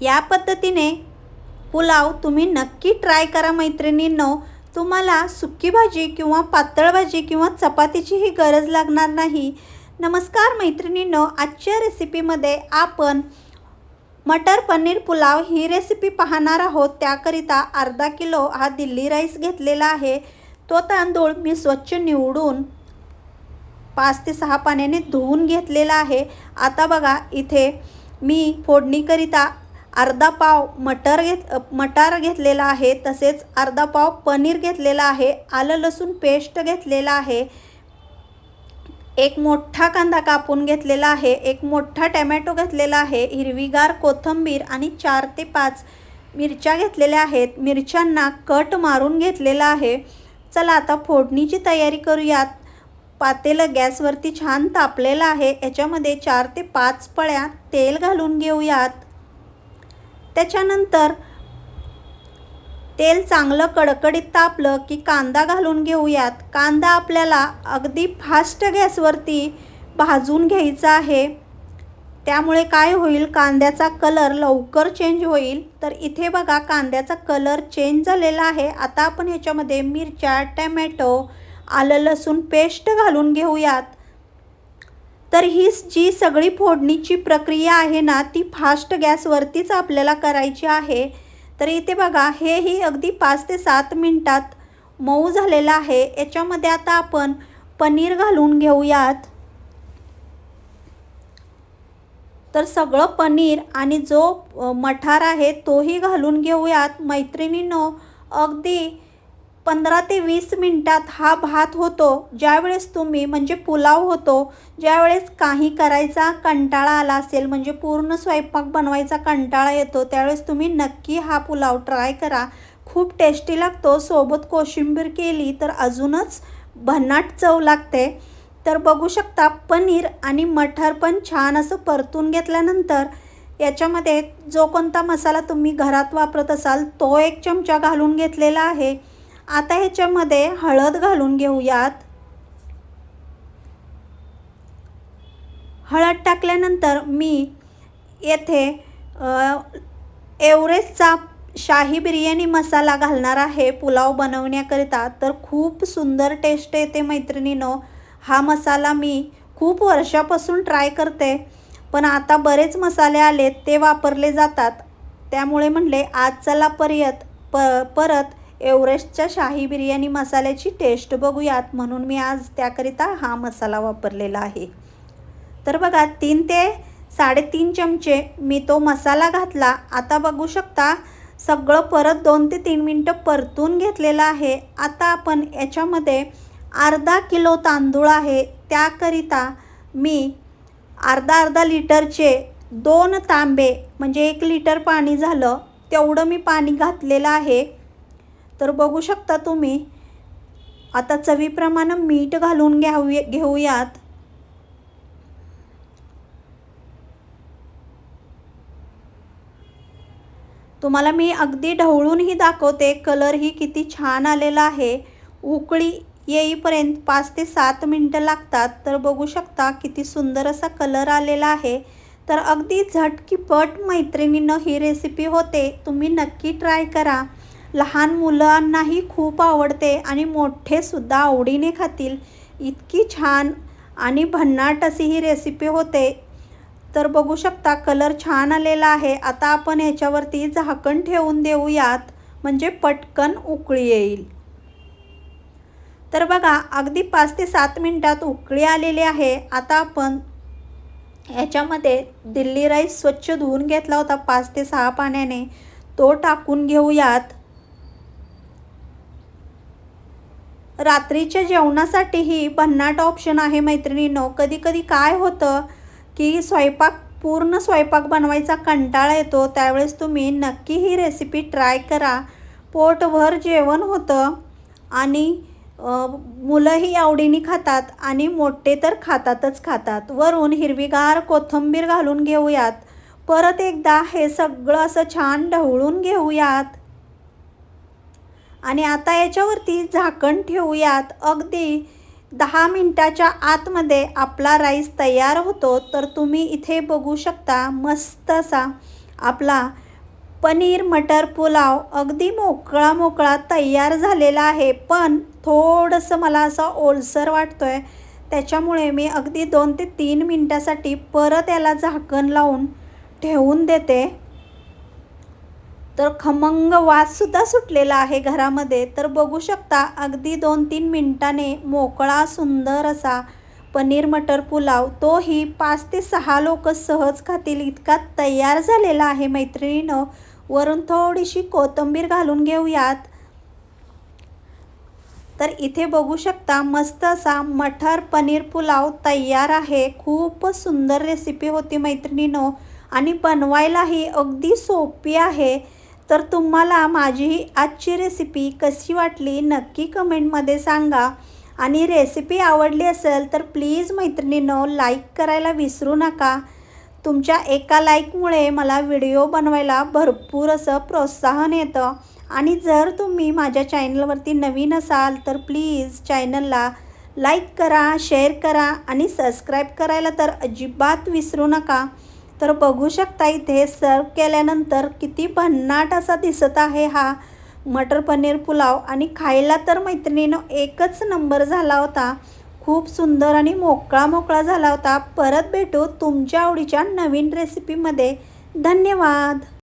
या पद्धतीने पुलाव तुम्ही नक्की ट्राय करा मैत्रिणींनो. तुम्हाला सुक्की भाजी किंवा पातळ भाजी किंवा चपातीचीही गरज लागणार नाही. नमस्कार मैत्रिणींनो आजच्या रेसिपीमध्ये आपण मटर पनीर पुलाव ही रेसिपी पाहणार आहोत. त्याकरिता अर्धा किलो हा दिल्ली राईस घेतलेला आहे. तो तांदूळ मी स्वच्छ निवडून पाच ते सहा पाण्याने धुवून घेतलेला आहे. आता बघा इथे मी फोडणीकरिता अर्धा पाव मटर घेत मटार घेतलेला आहे तसेच अर्धा पाव पनीर घेतलेला आहे आलं लसूण पेस्ट घेतलेला आहे एक मोठा कांदा कापून घेतलेला आहे एक मोठा टॅमॅटो घेतलेला आहे हिरवीगार कोथिंबीर आणि चार ते पाच मिरच्या घेतलेल्या आहेत मिरच्यांना कट मारून घेतलेला आहे. चला आता फोडणीची तयारी करूयात. पातेलं गॅसवरती छान तापलेलं आहे याच्यामध्ये चार ते पाच पळ्या तेल घालून घेऊयात. त्याच्यानंतर तेल चांगलं कडकडीत तापलं की कांदा घालून घेऊयात. कांदा आपल्याला अगदी फास्ट गॅसवरती भाजून घ्यायचा आहे. त्यामुळे काय होईल? कांद्याचा कलर लवकर चेंज होईल. तर इथे बघा कांद्याचा कलर चेंज झालेला आहे. आता आपण ह्याच्यामध्ये मिरच्या टॅमॅटो आलं लसूण पेस्ट घालून घेऊयात. तर ही जी सगळी फोडणीची प्रक्रिया आहे ना ती फास्ट गॅसवरतीच आपल्याला करायची आहे. तर इथे बघा हेही अगदी पाच ते सात मिनटात मऊ झालेलं आहे. याच्यामध्ये आता आपण पनीर घालून घेऊयात. तर सगळं पनीर आणि जो मठार आहे तोही घालून घेऊयात. मैत्रिणींनो अगदी पंधरा ते वीस मिनटात हा भात होतो ज्यावेळेस तुम्ही म्हणजे पुलाव होतो ज्यावेळेस काही करायचा कंटाळा आला असेल म्हणजे पूर्ण स्वयंपाक बनवायचा कंटाळा येतो त्यावेळेस तुम्ही नक्की हा पुलाव ट्राय करा. खूप टेस्टी लागतो. सोबत कोशिंबीर केली तर अजूनच भन्नाट चव लागते. तर बघू शकता पनीर आणि मठार पण छान असं परतून घेतल्यानंतर याच्यामध्ये जो कोणता मसाला तुम्ही घरात वापरत असाल तो एक चमचा घालून घेतलेला आहे. आता ह्याच्यामध्ये हळद घालून घेऊयात. हळद टाकल्यानंतर मी येथे एवरेस्टचा शाही बिर्याणी मसाला घालणार आहे पुलाव बनवण्याकरिता. तर खूप सुंदर टेस्ट येते मैत्रिणीनो. हा मसाला मी खूप वर्षापासून ट्राय करते. पण आता बरेच मसाले आलेत ते वापरले जातात. त्यामुळे म्हणले आज चला पर्यत प परत एव्हरेस्टच्या शाही बिर्याणी मसाल्याची टेस्ट बघूयात. म्हणून मी आज त्याकरिता हा मसाला वापरलेला आहे. तर बघा तीन ते साडेतीन चमचे मी तो मसाला घातला. आता बघू शकता सगळं परत दोन ते तीन मिनटं परतून घेतलेलं आहे. आता आपण याच्यामध्ये अर्धा किलो तांदूळ आहे. त्याकरिता मी अर्धा अर्धा लिटरचे दोन तांबे म्हणजे एक लिटर पाणी झालं तेवढं मी पाणी घातलेलं आहे. तर बघू शकता तुम्ही. आता चवीप्रमाणे मीठ घालून घ्याऊ घेऊयात. तुम्हाला मी अगदी ढवळूनही दाखवते कलरही किती छान आलेला आहे. उकळी येईपर्यंत पाच ते सात मिनटं लागतात. तर बघू शकता किती सुंदर असा कलर आलेला आहे. तर अगदी झटकीपट मैत्रिणीनं ही रेसिपी होते. तुम्ही नक्की ट्राय करा. लहान मुलांनाही खूप आवडते आणि मोठेसुद्धा आवडीने खातील. इतकी छान आणि भन्नाट अशी ही रेसिपी होते. तर बघू शकता कलर छान आलेला आहे. आता आपण ह्याच्यावरती झाकण ठेवून देऊयात. म्हणजे पटकन उकळी येईल. तर बघा अगदी पाच ते सात मिनटात उकळी आलेली आहे. आता आपण ह्याच्यामध्ये दिल्ली राईस स्वच्छ धुवून घेतला होता पाच ते सहा पाण्याने. तो टाकून घेऊयात. रात्रीच्या जेवणासाठीही भन्नाट ऑप्शन आहे मैत्रिणींनो. कधी कधी काय होतं की स्वयंपाक पूर्ण स्वयंपाक बनवायचा कंटाळा येतो. त्यावेळेस तुम्ही नक्की ही रेसिपी ट्राय करा. पोटभर जेवण होतं आणि मुलंही आवडीने खातात आणि मोठे तर खातातच खातात. वरून हिरवीगार कोथिंबीर घालून घेऊयात. परत एकदा हे सगळं असं छान ढवळून घेऊयात. आणि आता याच्यावरती झाकण ठेवूयात. अगदी दहा मिनटाच्या आतमध्ये आपला राईस तयार होतो तर तुम्ही इथे बघू शकता मस्त असा आपला पनीर मटर पुलाव अगदी मोकळा मोकळा तयार झालेला आहे. पण थोडंसं मला असं ओलसर वाटतो आहे त्याच्यामुळे मी अगदी दोन ते तीन मिनटासाठी परत याला झाकण लावून ठेवून देते. तर खमंग वाससुद्धा सुटलेला आहे घरामध्ये. तर बघू शकता अगदी दोन तीन मिनटाने मोकळा सुंदर असा पनीर मटर पुलाव. तोही पाच ते सहा लोक सहज खातील इतका तयार झालेला आहे मैत्रिणीनं. वरून थोडीशी कोथिंबीर घालून घेऊयात. तर इथे बघू शकता मस्त असा मटर पनीर पुलाव तयार आहे. खूपच सुंदर रेसिपी होती मैत्रिणीनो. आणि बनवायलाही अगदी सोपी आहे. तर तुम्हाला माझी ही आजची रेसिपी कशी वाटली नक्की कमेंटमध्ये सांगा. आणि रेसिपी आवडली असेल तर प्लीज मैत्रिणीनो लाईक करायला विसरू नका. तुमच्या एका लाईकमुळे मला व्हिडिओ बनवायला भरपूर असं प्रोत्साहन येतं. आणि जर तुम्ही माझ्या चॅनलवरती नवीन असाल तर प्लीज चॅनलला लाईक करा शेअर करा आणि सबस्क्राईब करायला तर अजिबात विसरू नका. तर बघू शकता इथे सर्व केल्यानंतर किती भन्नाट असा दिसत आहे हा. मटर पनीर पुलाव आणि खायला तर मैत्रिणीनं एकच नंबर झाला होता. खूप सुंदर आणि मोकळा मोकळा झाला होता. परत भेटू तुमच्या आवडीच्या नवीन रेसिपीमध्ये धन्यवाद.